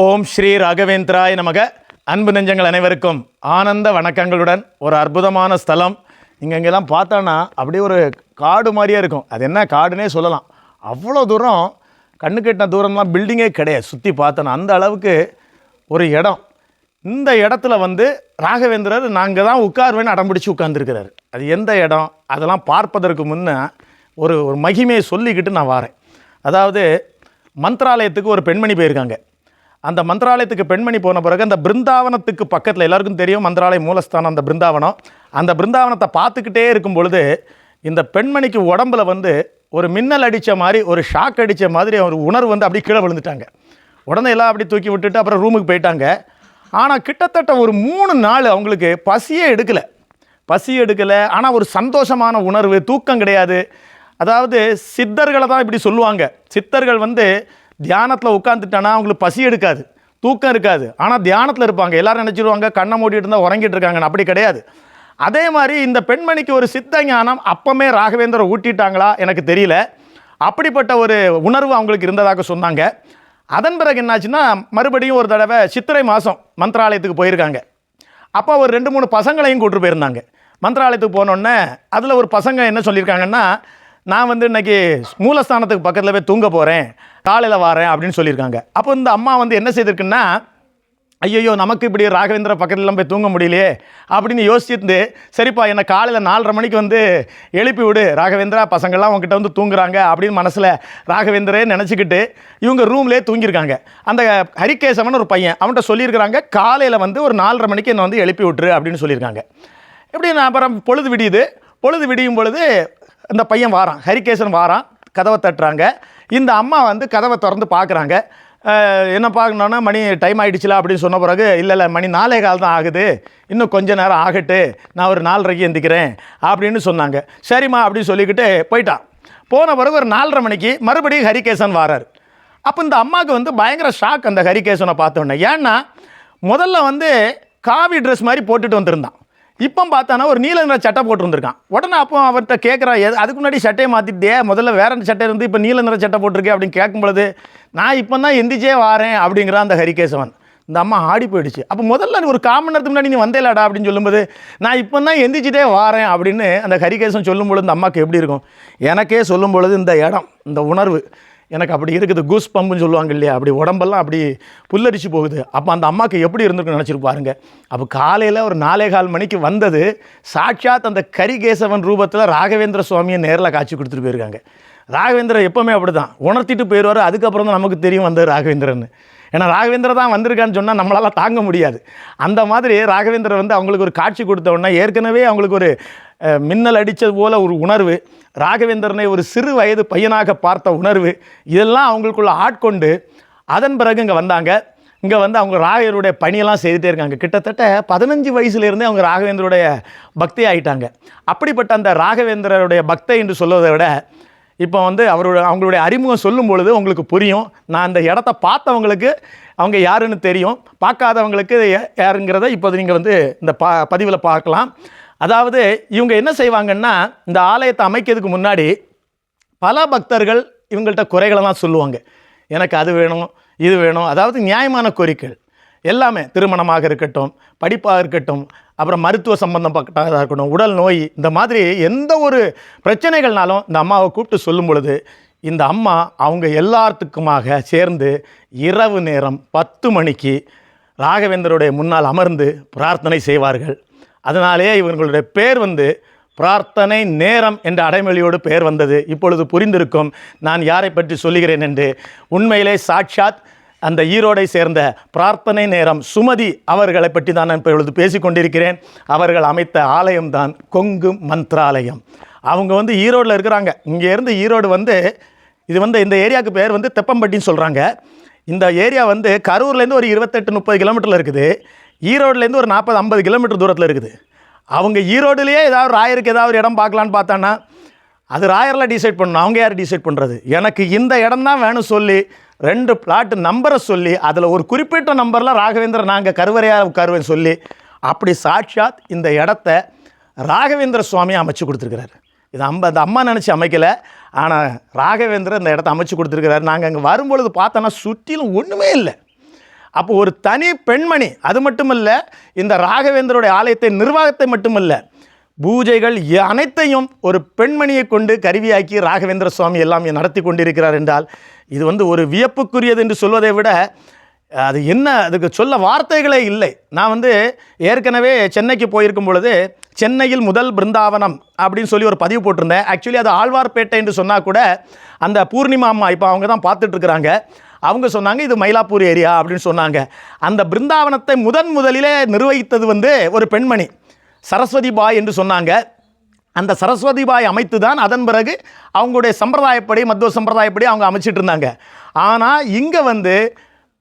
ஓம் ஸ்ரீ ராகவேந்திராய நமக. அன்பு நெஞ்சங்கள் அனைவருக்கும் ஆனந்த வணக்கங்களுடன் ஒரு அற்புதமான ஸ்தலம். இங்கே இங்கெல்லாம் பார்த்தோன்னா அப்படியே ஒரு காடு மாதிரியே இருக்கும். அது என்ன காடுனே சொல்லலாம். அவ்வளோ தூரம் கண்ணு கெட்டின தூரம்லாம் பில்டிங்கே கிடையாது. சுற்றி பார்த்தோன்னா அந்த அளவுக்கு ஒரு இடம். இந்த இடத்துல வந்து ராகவேந்திரர் நாங்கள் தான் உட்காருவேன்னு அடம்பிடிச்சு உட்கார்ந்துருக்கிறாரு. அது எந்த இடம்? அதெல்லாம் பார்ப்பதற்கு முன்னே ஒரு ஒரு மகிமையை சொல்லிக்கிட்டு நான் வாரேன். அதாவது மந்த்ராலயத்துக்கு ஒரு பெண்மணி போயிருக்காங்க. அந்த மந்திராலயத்துக்கு பெண்மணி போன பிறகு அந்த பிருந்தாவனத்துக்கு பக்கத்தில் எல்லாருக்கும் தெரியும் மந்திராலய மூலஸ்தானம் அந்த பிருந்தாவனம். அந்த பிருந்தாவனத்தை பார்த்துக்கிட்டே இருக்கும் பொழுது இந்த பெண்மணிக்கு உடம்புல வந்து ஒரு மின்னல் அடித்த மாதிரி ஒரு ஷாக் அடித்த மாதிரி ஒரு உணர்வு வந்து அப்படியே கீழே விழுந்துட்டாங்க. உடனே எல்லாம் அப்படி தூக்கி விட்டுட்டு அப்புறம் ரூமுக்கு போயிட்டாங்க. ஆனால் கிட்டத்தட்ட ஒரு மூணு நாள் அவங்களுக்கு பசியே எடுக்கலை. பசி எடுக்கலை. ஆனால் ஒரு சந்தோஷமான உணர்வு தூக்கம் கிடையாது. அதாவது சித்தர்களை தான் இப்படி சொல்லுவாங்க. சித்தர்கள் வந்து தியானத்தில் உட்காந்துட்டானா அவங்களுக்கு பசி எடுக்காது தூக்கம் இருக்காது. ஆனால் தியானத்தில் இருப்பாங்க. எல்லோரும் நினச்சிடுவாங்க கண்ணை மூடிட்டு இருந்தால் உறங்கிட்டு இருக்காங்க அப்படி கிடையாது. அதே மாதிரி இந்த பெண்மணிக்கு ஒரு சித்த ஞானம் அப்பமே ராகவேந்திர ஊட்டிட்டாங்களா? எனக்கு தெரியல. அப்படிப்பட்ட ஒரு உணர்வு அவங்களுக்கு இருந்ததாக சொன்னாங்க. அதன் பிறகு என்னாச்சுன்னா மறுபடியும் ஒரு தடவை சித்திரை மாதம் மந்திராலயத்துக்கு போயிருக்காங்க. அப்போ ஒரு ரெண்டு மூணு பசங்களையும் கூட்டு போயிருந்தாங்க. மந்திராலயத்துக்கு போனோடனே அதில் ஒரு பசங்க என்ன சொல்லியிருக்காங்கன்னா நான் வந்து இன்னைக்கு மூலஸ்தானத்துக்கு பக்கத்தில் போய் தூங்க போகிறேன் காலையில் வரேன் அப்படின்னு சொல்லியிருக்காங்க. அப்போ இந்த அம்மா வந்து என்ன செய்திருக்குன்னா ஐயோ நமக்கு இப்படி ராகவேந்திர பக்கத்துலலாம் போய் தூங்க முடியலையே அப்படின்னு யோசிச்சிருந்து சரிப்பா என்னை காலையில் நாலரை மணிக்கு வந்து எழுப்பி விடு ராகவேந்திரா பசங்கள்லாம் உங்ககிட்ட வந்து தூங்குறாங்க அப்படின்னு மனசில் ராகவேந்திரே நினச்சிக்கிட்டு இவங்க ரூம்லேயே தூங்கியிருக்காங்க. அந்த ஹரிகேசவன் ஒரு பையன் அவன்கிட்ட சொல்லியிருக்கிறாங்க காலையில் வந்து ஒரு நாலரை மணிக்கு என்னை வந்து எழுப்பி விட்டுரு அப்படின்னு சொல்லியிருக்காங்க. இப்படி நான் அப்புறம் பொழுது விடியுது. பொழுது விடியும் பொழுது இந்த பையன் வாரான் ஹரிகேசன் வாரான் கதவை தட்டுறாங்க. இந்த அம்மா வந்து கதவை திறந்து பார்க்குறாங்க. என்ன பார்க்கணுன்னா மணி டைம் ஆகிடுச்சுல அப்படின்னு சொன்ன பிறகு இல்லை இல்லை மணி நாலே கால் தான் ஆகுது. இன்னும் கொஞ்ச நேரம் ஆகட்டு. நான் ஒரு நாலரைக்கு எந்திக்கிறேன் அப்படின்னு சொன்னாங்க. சரிம்மா அப்படின்னு சொல்லிக்கிட்டு போயிட்டான். போன பிறகு ஒரு நாலரை மணிக்கு மறுபடியும் ஹரிகேசன் வாரார். அப்போ இந்த அம்மாவுக்கு வந்து பயங்கர ஷாக் அந்த ஹரிகேசனை பார்த்தோன்னே ஏன்னா முதல்ல வந்து காவி ட்ரெஸ் மாதிரி போட்டுட்டு வந்திருந்தான். இப்போ பார்த்தானா ஒரு நீல நிற சட்டை போட்டிருந்துருக்கான். உடனே அப்போ அவர்கிட்ட கேட்குறா எது அதுக்கு முன்னாடி சட்டையை மாற்றிட்டே முதல்ல வேற சட்டை இருந்து இப்போ நீல நிற சட்டை போட்டிருக்கேன் அப்படின்னு கேட்கும்பொழுது நான் இப்போ தான் எந்திரிச்சே வாரேன் அப்படிங்கிறான் அந்த ஹரிகேசவன். இந்த அம்மா ஆடி போயிடுச்சு. அப்போ முதல்ல ஒரு காமன் நேரத்துக்கு முன்னாடி நீ வந்தேலடா அப்படின்னு சொல்லும்போது நான் இப்போ தான் எந்திரிச்சிட்டே வாரேன் அப்படின்னு அந்த ஹரிகேசன் சொல்லும்பொழுது இந்த அம்மாவுக்கு எப்படி இருக்கும்? எனக்கே சொல்லும் பொழுது இந்த இடம் இந்த உணர்வு எனக்கு அப்படி இருக்குது கூஸ் பம்புன்னு சொல்லுவாங்க இல்லையா? அப்படி உடம்பெல்லாம் அப்படி புல்லரிச்சு போகுது. அப்போ அந்த அம்மாவுக்கு எப்படி இருந்திருக்குன்னு நினச்சிருப்பாருங்க அப்போ காலையில் ஒரு நாலே கால் மணிக்கு வந்தது சாட்சாத் அந்த கரிகேசவன் ரூபத்தில் ராகவேந்திர சுவாமியை நேரில் காட்சி கொடுத்துட்டு போயிருக்காங்க. ராகவேந்திரன் எப்போவுமே அப்படி தான் உணர்த்திட்டு போயிடுவார் அதுக்கப்புறம் தான் நமக்கு தெரியும் வந்தது ராகவேந்திரன் ஏன்னா ராகவேந்திர தான் வந்திருக்கான்னு சொன்னால் நம்மளால் தாங்க முடியாது. அந்த மாதிரி ராகவேந்திரர் வந்து அவங்களுக்கு ஒரு காட்சி கொடுத்த உடனே ஏற்கனவே அவங்களுக்கு ஒரு மின்னல் அடித்தது போல ஒரு உணர்வு. ராகவேந்திரனை ஒரு சிறு வயது பையனாக பார்த்த உணர்வு. இதெல்லாம் அவங்களுக்குள்ள ஆட்கொண்டு அதன் பிறகு இங்கே வந்தாங்க. இங்கே வந்து அவங்க ராகவருடைய பணியெல்லாம் செய்துட்டே இருக்காங்க. கிட்டத்தட்ட பதினஞ்சு வயசுலேருந்தே அவங்க ராகவேந்தருடைய பக்தி ஆகிட்டாங்க அப்படிப்பட்ட அந்த ராகவேந்திரருடைய பக்தை என்று சொல்வதை விட இப்போ வந்து அவரோட அவங்களுடைய அறிமுகம் சொல்லும் பொழுது உங்களுக்கு புரியும். நான் அந்த இடத்த பார்த்தவங்களுக்கு அவங்க யாருன்னு தெரியும். பார்க்காதவங்களுக்கு யாருங்கிறத இப்போது நீங்கள் வந்து இந்த பா பதிவில் பார்க்கலாம். அதாவது இவங்க என்ன செய்வாங்கன்னா இந்த ஆலயத்தை அமைக்கிறதுக்கு முன்னாடி பல பக்தர்கள் இவங்கள்ட்ட குறைகளெல்லாம் சொல்லுவாங்க. எனக்கு அது வேணும் இது வேணும் அதாவது நியாயமான கோரிக்கைகள். எல்லாமே திருமணமாக இருக்கட்டும் படிப்பாக இருக்கட்டும் அப்புறம் மருத்துவ சம்பந்தப்பட்டதாக இருக்கட்டும் உடல் நோய் இந்த மாதிரி எந்த ஒரு பிரச்சனைகள்னாலும் இந்த அம்மாவை கூப்பிட்டு சொல்லும் பொழுது இந்த அம்மா அவங்க எல்லாத்துக்குமாக சேர்ந்து இரவு நேரம் பத்து மணிக்கு ராகவேந்தருடைய முன்னால் அமர்ந்து பிரார்த்தனை செய்வார்கள். அதனாலேயே இவர்களுடைய பேர் வந்து பிரார்த்தனை நேரம் என்ற அடைமொழியோடு பெயர் வந்தது. இப்பொழுது புரிந்திருக்கும் நான் யாரை பற்றி சொல்லுகிறேன் என்று. உண்மையிலே சாட்சாத் அந்த ஈரோடை சேர்ந்த பிரார்த்தனை நேரம் சுமதி அவர்களை பற்றி தான் நான் இப்பொழுது பேசிக்கொண்டிருக்கிறேன் அவர்கள் அமைத்த ஆலயம்தான் கொங்கு மந்த்ராலயம். அவங்க வந்து ஈரோடில் இருக்கிறாங்க. இங்கேருந்து ஈரோடு வந்து இது வந்து இந்த ஏரியாவுக்கு பேர் வந்து தெப்பம்பட்டின்னு சொல்கிறாங்க இந்த ஏரியா வந்து கரூர்லேருந்து ஒரு இருபத்தெட்டு முப்பது கிலோமீட்டரில் இருக்குது. ஈரோடுலேருந்து ஒரு நாற்பது ஐம்பது கிலோமீட்டர் தூரத்தில் இருக்குது. அவங்க ஈரோடுலேயே ஏதாவது ராயருக்கு ஏதாவது ஒரு இடம் பார்க்கலான்னு பார்த்தான்னா அது ராயரில் டிசைட் பண்ணணும். அவங்க யார் டிசைட் பண்ணுறது எனக்கு இந்த இடம் தான் வேணும் சொல்லி ரெண்டு பிளாட் நம்பரை சொல்லி அதில் ஒரு குறிப்பிட்ட நம்பரில் ராகவேந்திரன் நாங்கள் கருவறையாக உட்காருவேன் சொல்லி அப்படி சாட்சாத் இந்த இடத்த ராகவேந்திர சுவாமி அமைச்சு கொடுத்துருக்கிறாரு. இது அம்ப அந்த அம்மா நினச்சி அமைக்கலை. ஆனால் ராகவேந்திரன் இந்த இடத்த அமைச்சு கொடுத்துருக்கிறாரு. நாங்கள் அங்கே வரும்பொழுது பார்த்தோன்னா சுற்றிலும் ஒன்றுமே இல்லை. அப்போ ஒரு தனி பெண்மணி அது மட்டுமல்ல இந்த ராகவேந்தருடைய ஆலயத்தை நிர்வாகத்தை மட்டுமல்ல பூஜைகள் அனைத்தையும் ஒரு பெண்மணியை கொண்டு கருவியாக்கி ராகவேந்திர சுவாமி எல்லாம் நடத்தி கொண்டிருக்கிறார் என்றால் இது வந்து ஒரு வியப்புக்குரியது என்று சொல்வதை விட அது என்ன அதுக்கு சொல்ல வார்த்தைகளே இல்லை. நான் வந்து ஏற்கனவே சென்னைக்கு போயிருக்கும் பொழுது சென்னையில் முதல் பிருந்தாவனம் அப்படின்னு சொல்லி ஒரு பதிவு போட்டிருந்தேன். ஆக்சுவலி அது ஆழ்வார்பேட்டை என்று சொன்னால் கூட அந்த பூர்ணிமா அம்மா இப்போ அவங்க தான் பார்த்துட்ருக்குறாங்க அவங்க சொன்னாங்க இது மயிலாப்பூர் ஏரியா அப்படின்னு சொன்னாங்க. அந்த பிருந்தாவனத்தை முதன் முதலிலே நிர்வகித்தது வந்து ஒரு பெண்மணி சரஸ்வதி பாய் என்று சொன்னாங்க. அந்த சரஸ்வதி பாய் அமைத்து தான் அதன் பிறகு அவங்களுடைய சம்பிரதாயப்படி மத்துவ சம்பிரதாயப்படி அவங்க அமைச்சிட்டு இருந்தாங்க. ஆனால் இங்கே வந்து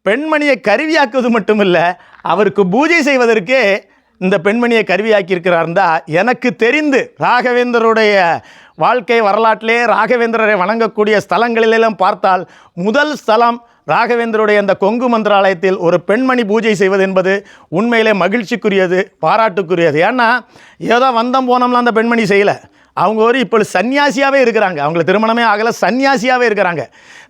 பெண்மணியை கருவியாக்குவது மட்டுமில்லை அவருக்கு பூஜை செய்வதற்கே இந்த பெண்மணியை கருவியாக்கி இருக்கிறார்ந்தா எனக்கு தெரிந்து ராகவேந்தருடைய வாழ்க்கை வரலாற்றிலே ராகவேந்திரரை வணங்கக்கூடிய ஸ்தலங்களிலெல்லாம் பார்த்தால் முதல் ஸ்தலம் ராகவேந்தருடைய அந்த கொங்கு மந்திராலயத்தில் ஒரு பெண்மணி பூஜை செய்வது என்பது உண்மையிலே மகிழ்ச்சிக்குரியது பாராட்டுக்குரியது. ஏன்னா ஏதோ வந்தம் போனோம்லாம் அந்த பெண்மணி செய்யலை. அவங்க ஒரு இப்போ சன்னியாசியாகவே இருக்கிறாங்க. அவங்கள திருமணமே ஆகலை சன்னியாசியாகவே இருக்கிறாங்க.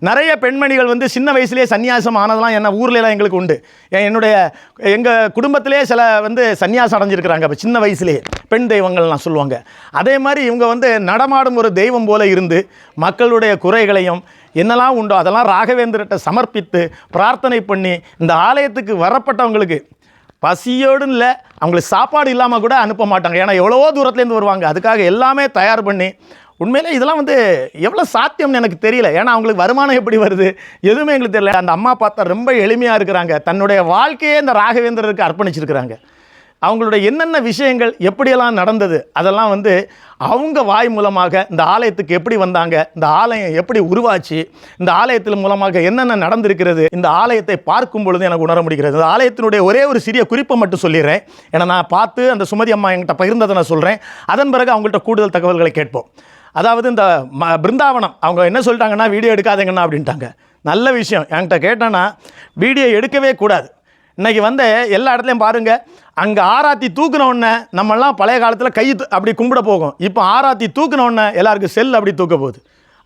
நிறைய பெண்மணிகள் வந்து சின்ன வயசுலேயே சன்னியாசம் ஆனதெல்லாம் என்ன ஊர்லலாம் எங்களுக்கு உண்டு. ஏன் என்னுடைய எங்கள் குடும்பத்திலே சில வந்து சன்னியாசம் அடைஞ்சிருக்கிறாங்க. இப்போ சின்ன வயசுலேயே பெண் தெய்வங்கள்லாம் சொல்லுவாங்க. அதே மாதிரி இவங்க வந்து நடமாடும் ஒரு தெய்வம் போல இருந்து மக்களுடைய குறைகளையும் என்னெல்லாம் உண்டோ அதெல்லாம் ராகவேந்திரட்ட சமர்ப்பித்து பிரார்த்தனை பண்ணி இந்த ஆலயத்துக்கு வரப்பட்டவங்களுக்கு பசியோடுன்னு இல்லை அவங்களுக்கு சாப்பாடு இல்லாமல் கூட அனுப்ப மாட்டாங்க. ஏன்னா எவ்வளவோ தூரத்துலேருந்து வருவாங்க. அதுக்காக எல்லாமே தயார் பண்ணி உண்மையிலே இதெல்லாம் வந்து எவ்வளோ சாத்தியம்னு எனக்கு தெரியல. ஏன்னா அவங்களுக்கு வருமானம் எப்படி வருது? எதுவுமே எங்களுக்கு தெரியல. அந்த அம்மா பார்த்தா ரொம்ப எளிமையாக இருக்கிறாங்க. தன்னுடைய வாழ்க்கையே இந்த ராகவேந்திரருக்கு அர்ப்பணிச்சிருக்கிறாங்க. அவங்களுடைய என்னென்ன விஷயங்கள் எப்படியெல்லாம் நடந்தது அதெல்லாம் வந்து அவங்க வாய் மூலமாக இந்த ஆலயத்துக்கு எப்படி வந்தாங்க இந்த ஆலயம் எப்படி உருவாச்சு இந்த ஆலயத்தின் மூலமாக என்னென்ன நடந்திருக்கிறது இந்த ஆலயத்தை பார்க்கும் பொழுது எனக்கு உணர முடிகிறது. இந்த ஆலயத்தினுடைய ஒரே ஒரு சிறிய குறிப்பை மட்டும் சொல்லிடுறேன். ஏன்னா நான் பார்த்து அந்த சுமதி அம்மா என்கிட்ட பகிர்ந்ததை நான் சொல்கிறேன் அதன் பிறகு அவங்கள்ட்ட கூடுதல் தகவல்களை கேட்போம். அதாவது இந்த ம பிருந்தாவனம் அவங்க என்ன சொல்லிட்டாங்கன்னா வீடியோ எடுக்காதீங்கண்ணா அப்படின்ட்டாங்க. நல்ல விஷயம். என்கிட்ட கேட்டேன்னா வீடியோ எடுக்கவே கூடாது. இன்றைக்கி வந்து எல்லா இடத்துலையும் பாருங்க அங்கே ஆராத்தி தூக்குன உடனே நம்மெல்லாம் பழைய காலத்தில் கை அப்படி கும்பிட போகும். இப்போ ஆராத்தி தூக்குன உடனே எல்லாருக்கும் செல் அப்படி தூக்க போகுது.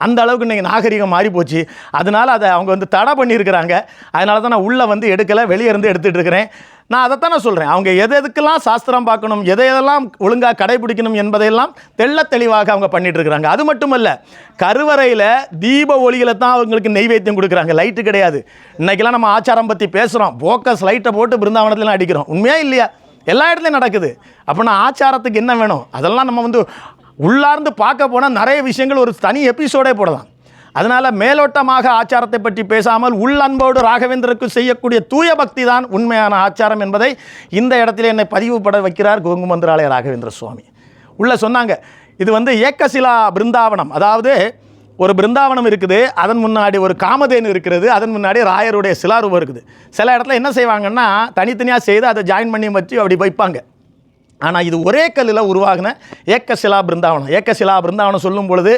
அந்த அளவுக்கு இன்றைக்கி நாகரிகம் மாறி போச்சு. அதனால் அதை அவங்க வந்து தடை பண்ணியிருக்கிறாங்க. அதனால தான் நான் உள்ளே வந்து எடுக்கலை வெளியே இருந்து எடுத்துகிட்டு இருக்கிறேன். நான் அதைத்தானே சொல்கிறேன் அவங்க எது எதுக்கெல்லாம் சாஸ்திரம் பார்க்கணும் எதை எதெல்லாம் ஒழுங்காக கடைபிடிக்கணும் என்பதையெல்லாம் தெள்ளத் தெளிவாக அவங்க பண்ணிட்டு இருக்கிறாங்க. அது மட்டுமல்ல கருவறையில் தீப ஒளிகளை தான் அவங்களுக்கு நெய்வேத்தியம் கொடுக்குறாங்க. லைட்டு கிடையாது. இன்னைக்கெல்லாம் நம்ம ஆச்சாரம் பற்றி பேசுகிறோம் போக்கஸ் லைட்டை போட்டு பிருந்தாவனத்துலாம் அடிக்கிறோம். உண்மையா இல்லையா? எல்லா இடத்துலையும் நடக்குது. அப்போ ஆச்சாரத்துக்கு என்ன வேணும்? அதெல்லாம் நம்ம வந்து உள்ளார்ந்து பார்க்க போனால் நிறைய விஷயங்கள் ஒரு தனி எபிசோடே போடலாம். அதனால் மேலோட்டமாக ஆச்சாரத்தை பற்றி பேசாமல் உள்ளன்போடு ராகவேந்தருக்கு செய்யக்கூடிய தூய பக்தி தான் உண்மையான ஆச்சாரம் என்பதை இந்த இடத்துல என்னை பதிவுபட வைக்கிறார் கோங்கு மந்திராலய ராகவேந்திர சுவாமி. உள்ளே சொன்னாங்க இது வந்து ஏக்கசிலா பிருந்தாவனம். அதாவது ஒரு பிருந்தாவனம் இருக்குது அதன் முன்னாடி ஒரு காமதேனு இருக்கிறது அதன் முன்னாடி ராயருடைய சிலாரூபம் இருக்குது. சில இடத்துல என்ன செய்வாங்கன்னா தனித்தனியாக செய்து அதை ஜாயின் பண்ணி வச்சு அப்படி வைப்பாங்க. ஆனால் இது ஒரே கல்லில் உருவாகின ஏக்கசிலா பிருந்தாவனம். ஏக்கசிலா பிருந்தாவனம் சொல்லும் பொழுது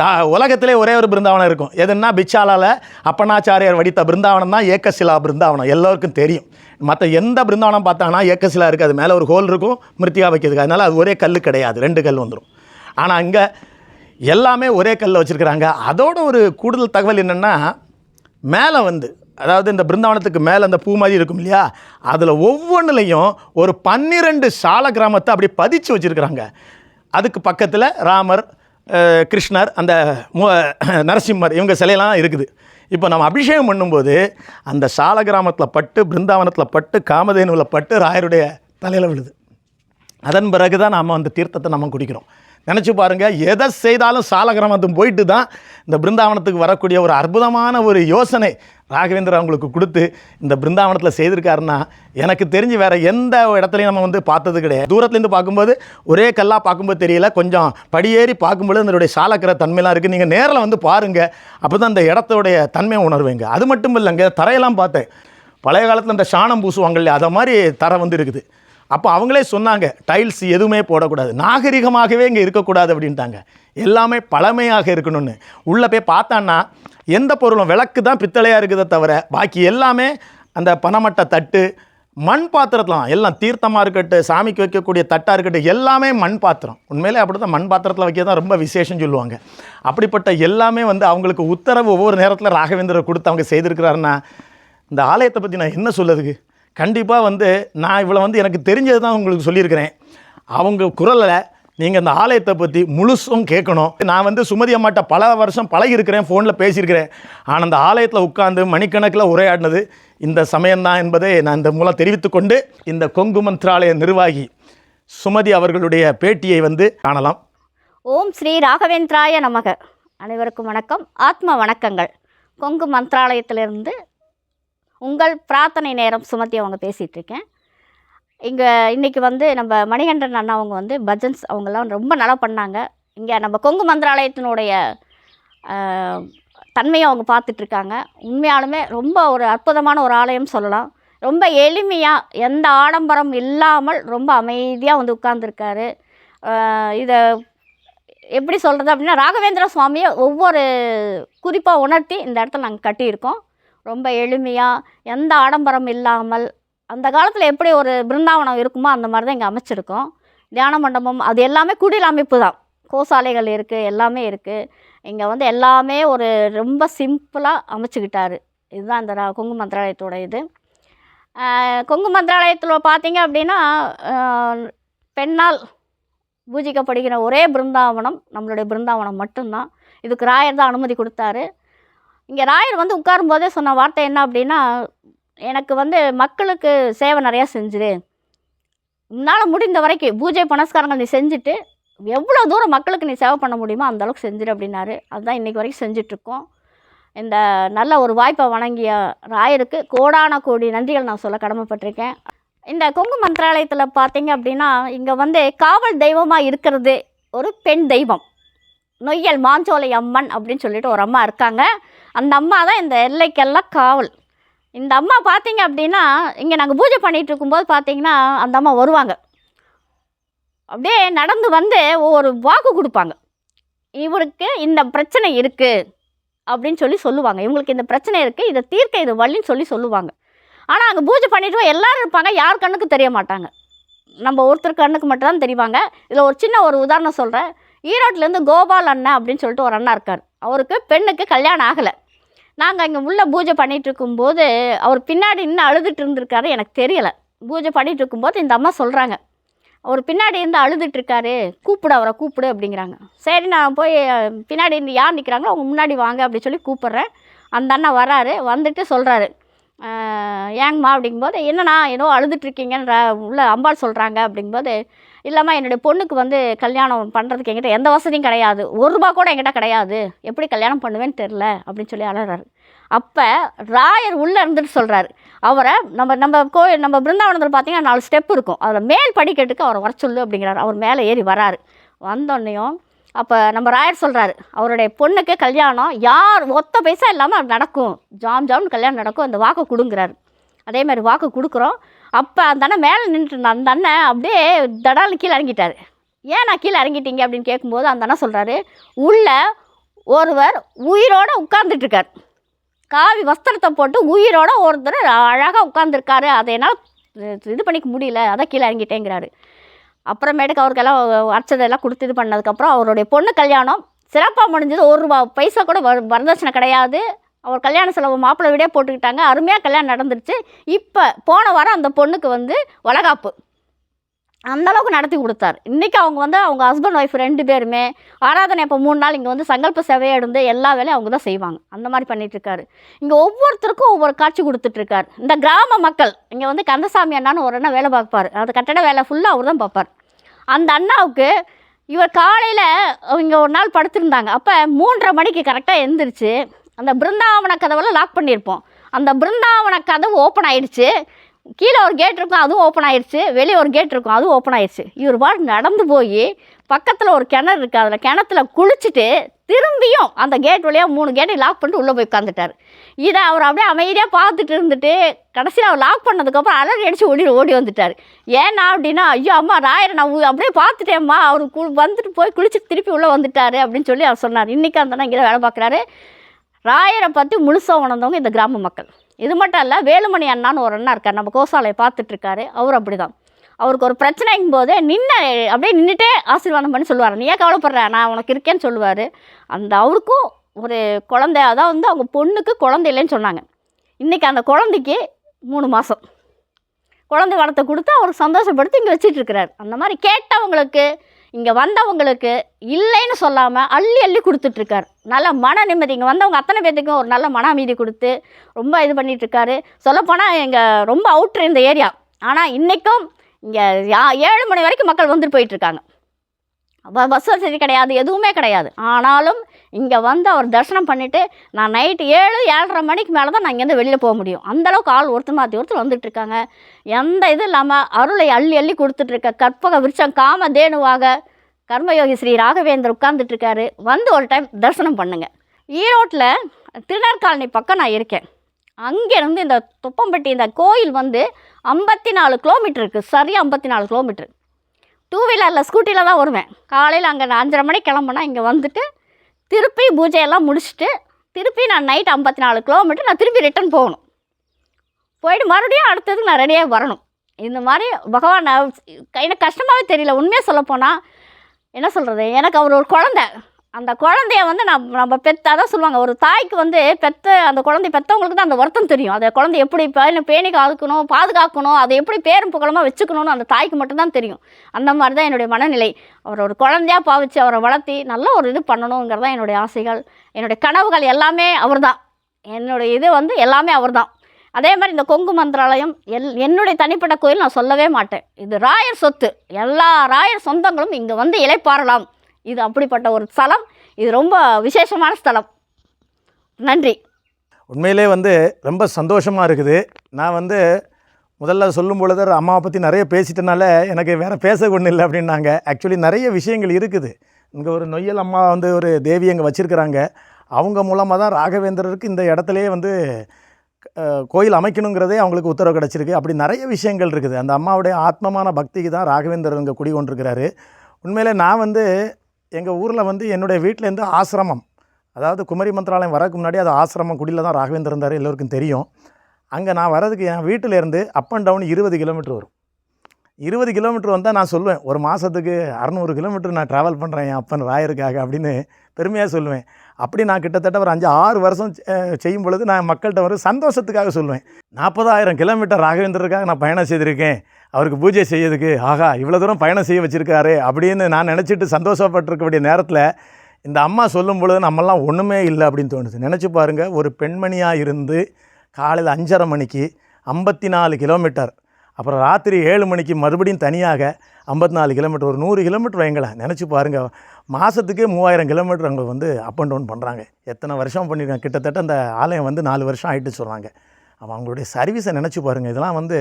தா உலகத்திலே ஒரே ஒரு பிருந்தாவனம் இருக்கும். எதுன்னா பிச்சாலால் அப்பனாச்சாரியார் வடித்த பிருந்தாவனம் தான் ஏக்கசிலா பிருந்தாவனம். எல்லோருக்கும் தெரியும். மற்ற எந்த பிருந்தாவனம் பார்த்தாங்கன்னா ஏக்கசிலா இருக்குது. அது மேலே ஒரு ஹோல் இருக்கும் மிருத்தியாக வைக்கிறதுக்கு. அதனால் அது ஒரே கல் கிடையாது. ரெண்டு கல் வந்துடும் ஆனால் இங்கே எல்லாமே ஒரே கல்லில் வச்சுருக்கிறாங்க. அதோட ஒரு கூடுதல் தகவல் என்னென்னா மேலே வந்து அதாவது இந்த பிருந்தாவனத்துக்கு மேலே அந்த பூ மாதிரி இருக்கும் இல்லையா? அதில் ஒவ்வொன்றுலையும் ஒரு பன்னிரெண்டு சால கிராமத்தை அப்படி பதிச்சு வச்சுருக்கிறாங்க. அதுக்கு பக்கத்தில் ராமர் கிருஷ்ணர் அந்த நரசிம்மர் இவங்க சிலையெல்லாம் இருக்குது. இப்போ நம்ம அபிஷேகம் பண்ணும்போது அந்த சால கிராமத்தில் பட்டு பிருந்தாவனத்தில் பட்டு காமதேனுவில் பட்டு ராயருடைய தலையில் விழுது. அதன் பிறகு தான் நாம் அந்த தீர்த்தத்தை நம்ம குடிக்கிறோம். நினச்சி பாருங்கள் எதை செய்தாலும் சாலகிராமத்துக்கு போயிட்டு தான் இந்த பிருந்தாவனத்துக்கு வரக்கூடிய ஒரு அற்புதமான ஒரு யோசனை. ராகவேந்தர் அவங்களுக்கு கொடுத்து இந்த பிருந்தாவனத்தில் செய்திருக்காருன்னா எனக்கு தெரிஞ்சு வேறு எந்த இடத்துலையும் நம்ம வந்து பார்த்தது கிடையாது. தூரத்துலேருந்து பார்க்கும்போது ஒரே கல்லாக பார்க்கும்போது தெரியல. கொஞ்சம் படியேறி பார்க்கும்போது அதனுடைய சாலக்கிற தன்மையெல்லாம் இருக்குது நீங்கள் நேரில் வந்து பாருங்கள் அப்போ தான் அந்த இடத்தோடைய தன்மையை உணர்வீங்க. அது மட்டும் இல்லைங்க தரையெல்லாம் பார்த்தேன். பழைய காலத்தில் அந்த சாணம் பூசுவாங்க இல்லையா அதை மாதிரி தரை வந்து இருக்குது. அப்போ அவங்களே சொன்னாங்க டைல்ஸ் எதுவுமே போடக்கூடாது. நாகரிகமாகவே இங்கே இருக்கக்கூடாது அப்படின்ட்டாங்க. எல்லாமே பழமையாக இருக்கணும்னு. உள்ளே போய் பார்த்தான்னா எந்த பொருளும் விளக்கு தான் பித்தளையாக இருக்குதே தவிர பாக்கி எல்லாமே அந்த பனமட்டை தட்டு மண் பாத்திரத்தில் எல்லாம் தீர்த்தமாக இருக்கட்டும் சாமிக்கு வைக்கக்கூடிய தட்டாக இருக்கட்டும் எல்லாமே மண் பாத்திரம். உண்மையிலே அப்படி தான் மண் பாத்திரத்தில் வைக்க தான் ரொம்ப விசேஷம் சொல்லுவாங்க. அப்படிப்பட்ட எல்லாமே வந்து அவங்களுக்கு உத்தரவு ஒவ்வொரு நேரத்தில் ராகவேந்திரர் கொடுத்து அவங்க செய்திருக்கிறாருன்னா இந்த ஆலயத்தை பற்றி நான் என்ன சொல்லதுக்கு கண்டிப்பாக வந்து நான் இவ்வளோ வந்து எனக்கு தெரிஞ்சது தான் உங்களுக்கு சொல்லியிருக்கிறேன். அவங்க குரலில் நீங்கள் இந்த ஆலயத்தை பற்றி முழுசும் கேட்கணும். நான் வந்து சுமதி அம்மாட்ட பல வருஷம் பழகியிருக்கிறேன் ஃபோனில் பேசியிருக்கிறேன். ஆனால் அந்த ஆலயத்தில் உட்காந்து மணிக்கணக்கில் உரையாடினது இந்த சமயம்தான் என்பதை நான் இந்த மூலம் தெரிவித்துக்கொண்டு இந்த கொங்கு மந்த்ராலய நிர்வாகி சுமதி அவர்களுடைய பேட்டியை வந்து காணலாம். ஓம் ஸ்ரீ ராகவேந்திராய நமக. அனைவருக்கும் வணக்கம். ஆத்ம வணக்கங்கள். கொங்கு மந்த்ராலயத்திலிருந்து உங்கள் பிரார்த்தனை நேரம் சுமத்தி அவங்க பேசிகிட்ருக்கேன் இங்கே இன்றைக்கி வந்து நம்ம மணிகண்டன் அண்ணா அவங்க வந்து பஜன்ஸ் அவங்கெல்லாம் ரொம்ப நல்லா பண்ணாங்க. இங்கே நம்ம கொங்கு மந்திராலயத்தினுடைய தன்மையை அவங்க பார்த்துட்ருக்காங்க உண்மையாலுமே ரொம்ப ஒரு அற்புதமான ஒரு ஆலயம் சொல்லலாம். ரொம்ப எளிமையாக எந்த ஆடம்பரம் இல்லாமல் ரொம்ப அமைதியாக வந்து உட்கார்ந்துருக்காரு. இதை எப்படி சொல்கிறது அப்படின்னா ராகவேந்திர சுவாமியை ஒவ்வொரு குறிப்பாக உணர்த்தி இந்த இடத்துல நாங்கள் கட்டியிருக்கோம். ரொம்ப எளிமையாக எந்த ஆடம்பரம் இல்லாமல் அந்த காலத்தில் எப்படி ஒரு பிருந்தாவனம் இருக்குமோ அந்த மாதிரி தான் இங்கே அமைச்சிருக்கோம். தியான மண்டபம் அது எல்லாமே குடில் அமைப்பு தான் கோசாலைகள் இருக்குது எல்லாமே இருக்குது இங்கே வந்து எல்லாமே ஒரு ரொம்ப சிம்பிளாக அமைச்சுக்கிட்டாரு. இதுதான் இந்த ரா- கொங்கு மந்திராலயத்தோட இது கொங்கு மந்திராலயத்தில் பார்த்தீங்க அப்படின்னா பெண்ணால் பூஜிக்கப்படுகிற ஒரே பிருந்தாவனம் நம்மளுடைய பிருந்தாவனம் மட்டும்தான். இதுக்கு ராயர் தான் அனுமதி கொடுத்தாரு. இங்கே ராயர் வந்து உட்காரும்போதே சொன்ன வார்த்தை என்ன அப்படின்னா எனக்கு வந்து மக்களுக்கு சேவை நிறையா செஞ்சிரு. உன்னால் முடிந்த வரைக்கும் பூஜை புனஸ்காரங்கள் நீ செஞ்சுட்டு எவ்வளோ தூரம் மக்களுக்கு நீ சேவை பண்ண முடியுமோ அந்த அளவுக்கு செஞ்சிரு அப்படின்னாரு. அதுதான் இன்றைக்கி வரைக்கும் செஞ்சிட்ருக்கோம். இந்த நல்ல ஒரு வாய்ப்பை வணங்கிய ராயருக்கு கோடான கோடி நன்றிகள் நான் சொல்ல கடமைப்பட்டிருக்கேன். இந்த கொங்கு மந்திராலயத்தில் பார்த்தீங்க அப்படின்னா இங்கே வந்து காவல் தெய்வமாக இருக்கிறது ஒரு பெண் தெய்வம். நொய்யல் மாஞ்சோலை அம்மன் அப்படின்னு சொல்லிட்டு ஒரு அம்மா இருக்காங்க. அந்த அம்மா தான் இந்த எல்லைக்கெல்லாம் காவல். இந்த அம்மா பார்த்தீங்க அப்படின்னா இங்கே நாங்கள் பூஜை பண்ணிகிட்டு இருக்கும்போது பார்த்தீங்கன்னா அந்த அம்மா வருவாங்க. அப்படியே நடந்து வந்து ஒவ்வொரு வாக்கு கொடுப்பாங்க. இவருக்கு இந்த பிரச்சனை இருக்குது அப்படின்னு சொல்லி சொல்லுவாங்க. இவங்களுக்கு இந்த பிரச்சனை இருக்குது இதை தீர்க்க இது வழின்னு சொல்லி சொல்லுவாங்க. ஆனால் அங்கே பூஜை பண்ணிட்டு எல்லோரும் இருப்பாங்க யார் கண்ணுக்கு தெரிய மாட்டாங்க. நம்ம ஒருத்தர் கண்ணுக்கு மட்டும்தான் தெரிவாங்க. இதில் ஒரு சின்ன ஒரு உதாரணம் சொல்கிறேன் ஈரோட்டிலேருந்து கோபால் அண்ணன் அப்படின்னு சொல்லிட்டு ஒரு அண்ணா இருக்கார். அவருக்கு பெண்ணுக்கு கல்யாணம் ஆகலை. நாங்கள் இங்கே உள்ள பூஜை பண்ணிகிட்டு இருக்கும்போது அவர் பின்னாடி நின்று அழுதுட்டு இருந்திருக்காரு. எனக்கு தெரியலை. பூஜை பண்ணிகிட்டு இருக்கும்போது இந்த அம்மா சொல்கிறாங்க அவர் பின்னாடி இருந்து அழுதுட்டுருக்காரு கூப்பிடு அவரை கூப்பிடு அப்படிங்கிறாங்க. சரி நான் போய் பின்னாடி இருந்து யார் நிற்கிறாங்களோ அவங்க முன்னாடி வாங்க அப்படின்னு சொல்லி கூப்பிட்றேன். அந்த அண்ணா வராரு. வந்துட்டு சொல்கிறாரு ஏங்கம்மா அப்படிங்கும்போது என்னண்ணா ஏதோ அழுதுட்டுருக்கீங்கன்ற உள்ள அம்பாள் சொல்கிறாங்க அப்படிங்கும்போது இல்லாமல் என்னுடைய பொண்ணுக்கு வந்து கல்யாணம் பண்ணுறதுக்கு என்கிட்ட எந்த வசதியும் கிடையாது. ஒரு ரூபா கூட எங்கிட்ட கிடையாது. எப்படி கல்யாணம் பண்ணுவேன்னு தெரில அப்படின்னு சொல்லி அழகிறார் அப்போ ராயர் உள்ளே இருந்துட்டு சொல்கிறாரு அவரை நம்ம நம்ம கோயில் நம்ம பிருந்தாவனத்தில் பார்த்தீங்கன்னா நாலு ஸ்டெப் இருக்கும். அதில் மேல் படிக்கட்டுக்கு அவரை வர சொல்லு அப்படிங்கிறாரு. அவர் மேலே ஏறி வராரு. வந்தோடனையும் அப்போ நம்ம ராயர் சொல்கிறாரு அவருடைய பொண்ணுக்கு கல்யாணம் யார் ஒத்த பைசா இல்லாமல் நடக்கும். ஜாம் ஜாம்னு கல்யாணம் நடக்கும். அந்த வாக்கை கொடுங்குறாரு. அதே மாதிரி வாக்கு கொடுக்குறோம். அப்போ அந்த அண்ணன் மேலே நின்றுட்டு அந்த அண்ணன் அப்படியே தடால் கீழே இறங்கிட்டார். ஏன் நான் கீழே இறங்கிட்டீங்க அப்படின்னு கேட்கும்போது அந்த அண்ணன் சொல்கிறாரு உள்ள ஒருவர் உயிரோடு உட்கார்ந்துட்டுருக்கார் காவி வஸ்திரத்தை போட்டு உயிரோட ஒருத்தர் அழகாக உட்காந்துருக்காரு அதை என்னால் இது பண்ணிக்க முடியல அதான் கீழே இறங்கிட்டேங்கிறாரு. அப்புறமேட்டுக்கு அவருக்கெல்லாம் அர்ச்சதையெல்லாம் கொடுத்து இது பண்ணதுக்கப்புறம் அவருடைய பொண்ணு கல்யாணம் சிறப்பாக முடிஞ்சது. ஒரு ரூபா பைசா கூட வ வரதட்சணை கிடையாது. அவர் கல்யாண செலவு மாப்பிள்ளை விட போட்டுக்கிட்டாங்க. அருமையாக கல்யாணம் நடந்துருச்சு. இப்போ போன வாரம் அந்த பொண்ணுக்கு வந்து வளகாப்பு. அந்த அளவுக்கு நடத்தி கொடுத்தாரு. இன்றைக்கி அவங்க வந்து அவங்க ஹஸ்பண்ட் ஒய்ஃப் ரெண்டு பேருமே ஆராதனை இப்போ மூணு நாள் இங்கே வந்து சங்கல்ப சேவையை இருந்து எல்லா வேலையும் அவங்க தான் செய்வாங்க. அந்த மாதிரி பண்ணிகிட்ருக்காரு இங்கே ஒவ்வொருத்தருக்கும் ஒவ்வொரு காட்சி கொடுத்துட்ருக்காரு இந்த கிராம மக்கள் இங்கே வந்து கந்தசாமி அண்ணான்னு ஒரு அண்ணா வேலை பார்ப்பார். அந்த கட்டட வேலை ஃபுல்லாக அவர் தான் பார்ப்பார். அந்த அண்ணாவுக்கு இவர் காலையில் இங்கே ஒரு நாள் படுத்திருந்தாங்க. அப்போ மூன்றரை மணிக்கு கரெக்டாக எழுந்திரிச்சு அந்த பிருந்தாவன கதவெல்லாம் லாக் பண்ணியிருப்போம். அந்த பிருந்தாவன கதவு ஓப்பன் ஆயிடுச்சு. கீழே ஒரு கேட் இருக்கும் அதுவும் ஓப்பன் ஆயிடுச்சு. வெளியே ஒரு கேட் இருக்கும் அதுவும் ஓப்பன் ஆயிடுச்சு. இவர் பாட்டு நடந்து போய் பக்கத்தில் ஒரு கிணறு இருக்குது அதில் கிணத்துல குளிச்சுட்டு திரும்பியும் அந்த கேட் வழியாக மூணு கேட்டை லாக் பண்ணிட்டு உள்ளே போய் உட்காந்துட்டார் இதை அவர் அப்படியே அமைதியாக பார்த்துட்டு இருந்துட்டு கடைசியில் அவர் லாக் பண்ணதுக்கப்புறம் அலறி அடித்து ஓடி ஓடி வந்துட்டார். ஏன்னா அப்படின்னா ஐயோ அம்மா ராயரை நான் அப்படியே பார்த்துட்டேம்மா. அவர் கு வந்துட்டு போய் குளிச்சு திருப்பி உள்ளே வந்துட்டாரு அப்படின்னு சொல்லி அவர் சொன்னார். இன்றைக்கி அந்த இங்கே வேலை பார்க்குறாரு. ராயரை பற்றி முழுசாக உணர்ந்தவங்க இந்த கிராம மக்கள். இது மட்டும் இல்லை வேலுமணி அண்ணான்னு ஒரு அண்ணா இருக்கார். நம்ம கோசாலையை பார்த்துட்ருக்காரு அவர் அப்படி தான் அவருக்கு ஒரு பிரச்சனைங்கும் போது நின்று அப்படியே நின்றுட்டே ஆசீர்வாதம் பண்ணி சொல்லுவார். நீ ஏன் கவலைப்படுற? நான் உனக்கு இருக்கேன்னு சொல்லுவார். அந்த அவருக்கும் ஒரு குழந்தை அதான் வந்து அவங்க பொண்ணுக்கு குழந்தை இல்லைன்னு சொன்னாங்க. இன்றைக்கி அந்த குழந்தைக்கு மூணு மாதம் குழந்தை வளத்தை கொடுத்து அவர் சந்தோஷப்படுத்தி இங்கே வச்சிட்ருக்கிறார் அந்த மாதிரி கேட்டவங்களுக்கு இங்கே வந்தவங்களுக்கு இல்லைன்னு சொல்லாமல் அள்ளி அள்ளி கொடுத்துட்ருக்கார். நல்ல மன நிம்மதி. இங்கே வந்தவங்க அத்தனை பேர்த்துக்கும் ஒரு நல்ல மன அமைதி கொடுத்து ரொம்ப இது பண்ணிகிட்ருக்காரு சொல்லப்போனால் எங்கள் ரொம்ப அவுட்ரு இந்த ஏரியா ஆனால் இன்றைக்கும் இங்கே ஏழு மணி வரைக்கும் மக்கள் வந்துட்டு போயிட்டுருக்காங்க பஸ் வசதி கிடையாது எதுவுமே கிடையாது. ஆனாலும் இங்கே வந்து அவர் தரிசனம் பண்ணிவிட்டு நான் நைட்டு ஏழு ஏழரை மணிக்கு மேலே தான் நான் இங்கேருந்து வெளியில் போக முடியும். அந்தளவுக்கு ஆள் ஒருத்தர் மாற்றி ஒருத்தர் வந்துட்டுருக்காங்க எந்த இது இல்லாமல் அருளை அள்ளி அள்ளி கொடுத்துட்ருக்க கற்பக விருட்சம் காம தேனுவாக கர்மயோகி ஸ்ரீ ராகவேந்தர் உட்கார்ந்துட்டுருக்காரு வந்து ஒரு டைம் தரிசனம் பண்ணுங்கள் ஈரோட்டில் திருநற்காலனி பக்கம் நான் இருக்கேன். அங்கேருந்து இந்த துப்பம்பட்டி இந்த கோயில் வந்து ஐம்பத்தி நாலு கிலோமீட்டருக்கு சரியாக ஐம்பத்தி நாலு கிலோமீட்டர். டூ வீலரில் ஸ்கூட்டியில் தான் வருவேன் காலையில் அங்கே நான் அஞ்சரை மணிக்கு கிளம்புனா இங்கே வந்துட்டு திருப்பி பூஜையெல்லாம் முடிச்சுட்டு திருப்பி நான் நைட் ஐம்பத்தி நாலு கிலோமீட்டர் நான் திருப்பி ரிட்டன் போகணும். போயிட்டு மறுபடியும் அடுத்ததுக்கு நான் ரெடியாக வரணும். இந்த மாதிரி பகவான் எனக்கு கஷ்டமாகவே தெரியல. உண்மையாக சொல்லப்போனால் என்ன சொல்கிறது எனக்கு அவர் ஒரு குழந்தை. அந்த குழந்தைய வந்து நான் நம்ம பெத்த அதான் சொல்லுவாங்க. ஒரு தாய்க்கு வந்து பெத்த அந்த குழந்தை பெற்றவங்களுக்கு தான் அந்த வருத்தம் தெரியும். அந்த குழந்தை எப்படி பேணி பேணி காக்கணும் பாதுகாக்கணும் அதை எப்படி பேரும் புகழமாக வச்சுக்கணும்னு அந்த தாய்க்கு மட்டும்தான் தெரியும். அந்த மாதிரி தான் என்னுடைய மனநிலை. அவர் ஒரு குழந்தையாக பாவிச்சு அவரை வளர்த்தி நல்ல ஒரு இது பண்ணணுங்கிறது தான் என்னுடைய ஆசைகள். என்னுடைய கனவுகள் எல்லாமே அவர் தான். என்னுடைய இது வந்து எல்லாமே அவர்தான் அதே மாதிரி இந்த கொங்கு மந்திராலயம் எல் என்னுடைய தனிப்பட்ட கோயில் நான் சொல்லவே மாட்டேன். இது ராயர் சொத்து. எல்லா ராயர் சொந்தங்களும் இங்கே வந்து இலைப்பாரலாம் இது அப்படிப்பட்ட ஒரு ஸ்தலம். இது ரொம்ப விசேஷமான ஸ்தலம். நன்றி. உண்மையிலே வந்து ரொம்ப சந்தோஷமாக இருக்குது. நான் வந்து முதல்ல சொல்லும் பொழுது அம்மாவை பற்றி நிறைய பேசிட்டனால எனக்கு வேறு பேச ஒன்றும் இல்லை அப்படின்னாங்க. ஆக்சுவலி நிறைய விஷயங்கள் இருக்குது. இங்கே ஒரு நொய்யல் அம்மா வந்து ஒரு தேவி அங்கே வச்சுருக்கிறாங்க. அவங்க மூலமாக தான் ராகவேந்திரருக்கு இந்த இடத்துலையே வந்து கோயில் அமைக்கணுங்கிறதே அவங்களுக்கு உத்தரவு கிடச்சிருக்கு. அப்படி நிறைய விஷயங்கள் இருக்குது. அந்த அம்மாவுடைய ஆத்மமான பக்திக்கு தான் ராகவேந்தர் இங்கே குடி கொண்டிருக்கிறாரு. உண்மையிலே நான் வந்து எங்கள் ஊரில் வந்து என்னுடைய வீட்டிலேருந்து ஆசிரமம். அதாவது குமரி மந்திராலயம் வரதுக்கு முன்னாடி அது ஆசிரமம் குடியில் தான் ராகவேந்திரன் இருந்தார் எல்லோருக்கும் தெரியும். அங்கே நான் வரதுக்கு என் வீட்டிலேருந்து அப் அண்ட் டவுன் இருபது கிலோமீட்டர் வரும். இருபது கிலோமீட்டர் வந்தால் நான் சொல்லுவேன் ஒரு மாதத்துக்கு அறநூறு கிலோமீட்டர் நான் ட்ராவல் பண்ணுறேன் என் அப்பன் ராயருக்காக அப்படின்னு பெருமையாக சொல்லுவேன். அப்படி நான் கிட்டத்தட்ட ஒரு அஞ்சு ஆறு வருஷம் செய்யும் பொழுது நான் மக்கள்கிட்ட ஒரு சந்தோஷத்துக்காக சொல்லுவேன். நாற்பதாயிரம் கிலோமீட்டர் ராகவேந்தருக்காக நான் பயணம் செய்திருக்கேன். அவருக்கு பூஜை செய்யறதுக்கு ஆகா இவ்வளோ தூரம் பயணம் செய்ய வச்சுருக்காரு அப்படின்னு நான் நினச்சிட்டு சந்தோஷப்பட்டிருக்கக்கூடிய நேரத்தில் இந்த அம்மா சொல்லும் பொழுது நம்மெல்லாம் ஒன்றுமே இல்லை அப்படின்னு தோணுது. நினச்சி பாருங்கள் ஒரு பெண்மணியாக இருந்து காலையில் அஞ்சரை மணிக்கு ஐம்பத்தி நாலு கிலோமீட்டர் அப்புறம் ராத்திரி ஏழு மணிக்கு மறுபடியும் தனியாக ஐம்பத்தி நாலு கிலோமீட்டர் ஒரு நூறு கிலோமீட்டர் வைங்களேன். நினச்சி பாருங்கள் மாதத்துக்கே மூவாயிரம் கிலோமீட்டர் அவங்க வந்து அப் அண்ட் டவுன் பண்ணுறாங்க எத்தனை வருஷம் பண்ணியிருக்காங்க கிட்டத்தட்ட அந்த ஆலயம் வந்து நாலு வருஷம் ஆகிட்டு சொல்கிறாங்க அவன் அவங்களுடைய சர்வீஸை நினச்சி பாருங்கள் இதெல்லாம் வந்து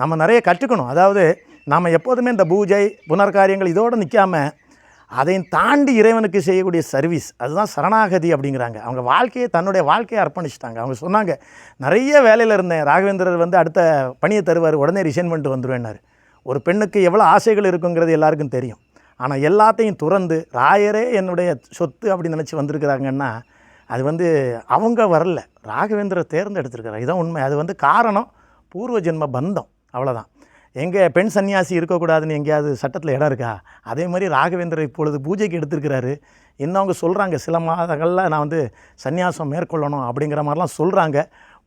நம்ம நிறைய கற்றுக்கணும். அதாவது நாம் எப்போதுமே இந்த பூஜை புனர்காரியங்கள் இதோடு நிற்காம அதையும் தாண்டி இறைவனுக்கு செய்யக்கூடிய சர்வீஸ் அதுதான் சரணாகதி அப்படிங்கிறாங்க. அவங்க வாழ்க்கையை தன்னுடைய வாழ்க்கையை அர்ப்பணிச்சிட்டாங்க. அவங்க சொன்னாங்க நிறைய வேலையில் இருந்தேன். ராகவேந்திரர் வந்து அடுத்த பணியை தருவார். உடனே ரிசைன் பண்ணிட்டு வந்துருவேன்னாரு. ஒரு பெண்ணுக்கு எவ்வளோ ஆசைகள் இருக்குங்கிறது எல்லாருக்கும் தெரியும். ஆனால் எல்லாத்தையும் துறந்து ராயரே என்னுடைய சொத்து அப்படின்னு நினச்சி வந்திருக்கிறாங்கன்னா அது வந்து அவங்க வரல. ராகவேந்திர தேர்ந்தெடுத்திருக்கிறார். இதான் உண்மை. அது வந்து காரணம் பூர்வ ஜென்ம பந்தம். அவ்வளோதான் எங்கே பெண் சன்னியாசி இருக்கக்கூடாதுன்னு எங்கேயாவது சட்டத்தில் இடம் இருக்கா? அதே மாதிரி ராகவேந்திரர் இப்பொழுது பூஜைக்கு எடுத்திருக்கிறாரு. இன்னும் அவங்க சொல்கிறாங்க சில மாதங்களில் நான் வந்து சன்னியாசம் மேற்கொள்ளணும் அப்படிங்கிற மாதிரிலாம் சொல்கிறாங்க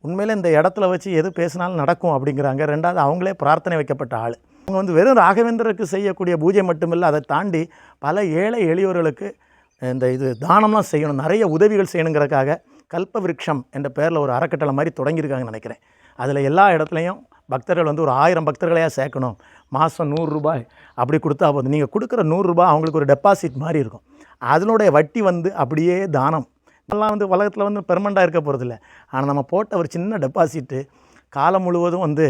உண்மையில் இந்த இடத்துல வச்சு எது பேசினாலும் நடக்கும் அப்படிங்கிறாங்க. ரெண்டாவது அவங்களே பிரார்த்தனை வைக்கப்பட்ட ஆள். அவங்க வந்து வெறும் ராகவேந்தருக்கு செய்யக்கூடிய பூஜை மட்டுமில்லை அதை தாண்டி பல ஏழை எளியோர்களுக்கு இந்த இது தானம்லாம் செய்யணும் நிறைய உதவிகள் செய்யணுங்கிறதுக்காக கல்ப விருட்சம் என்ற பேரில் ஒரு அறக்கட்டளை மாதிரி தொடங்கியிருக்காங்கன்னு நினைக்கிறேன். அதில் எல்லா இடத்துலையும் பக்தர்கள் வந்து ஒரு ஆயிரம் பக்தர்களையாக சேர்க்கணும். மாதம் நூறுரூபாய் அப்படி கொடுத்தா போதும். நீங்கள் கொடுக்குற நூறுரூபா அவங்களுக்கு ஒரு டெபாசிட் மாதிரி இருக்கும். அதனுடைய வட்டி வந்து அப்படியே தானம். இதெல்லாம் வந்து உலகத்தில் வந்து பெர்மனண்டாக இருக்க போகிறதில்ல ஆனால் நம்ம போட்ட ஒரு சின்ன டெபாசிட்டு காலம் முழுவதும் வந்து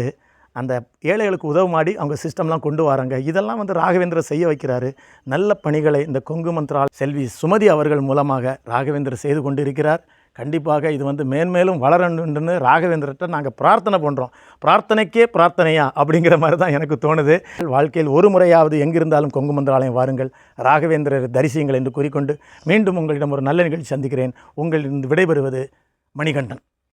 அந்த ஏழைகளுக்கு உதவுமாடி அவங்க சிஸ்டம்லாம் கொண்டு வராங்க. இதெல்லாம் வந்து ராகவேந்திரர் செய்ய வைக்கிறாரு. நல்ல பணிகளை இந்த கொங்கு மந்த்ரால் செல்வி சுமதி அவர்கள் மூலமாக ராகவேந்திரர் செய்து கொண்டிருக்கிறார். கண்டிப்பாக இது வந்து மேன்மேலும் வளரணுன்னு ராகவேந்திரர்கிட்ட நாங்கள் பிரார்த்தனை பண்ணுறோம் பிரார்த்தனைக்கே பிரார்த்தனையா? அப்படிங்கிற மாதிரி தான் எனக்கு தோணுது. வாழ்க்கையில் ஒரு முறையாவது எங்கிருந்தாலும் கொங்கு மந்திராலயம் வாருங்கள். ராகவேந்திரர் தரிசியுங்கள் என்று கூறிக்கொண்டு மீண்டும் உங்களிடம் ஒரு நல்ல நிகழ்ச்சி சந்திக்கிறேன். உங்களிடம் விடைபெறுவது மணிகண்டன்.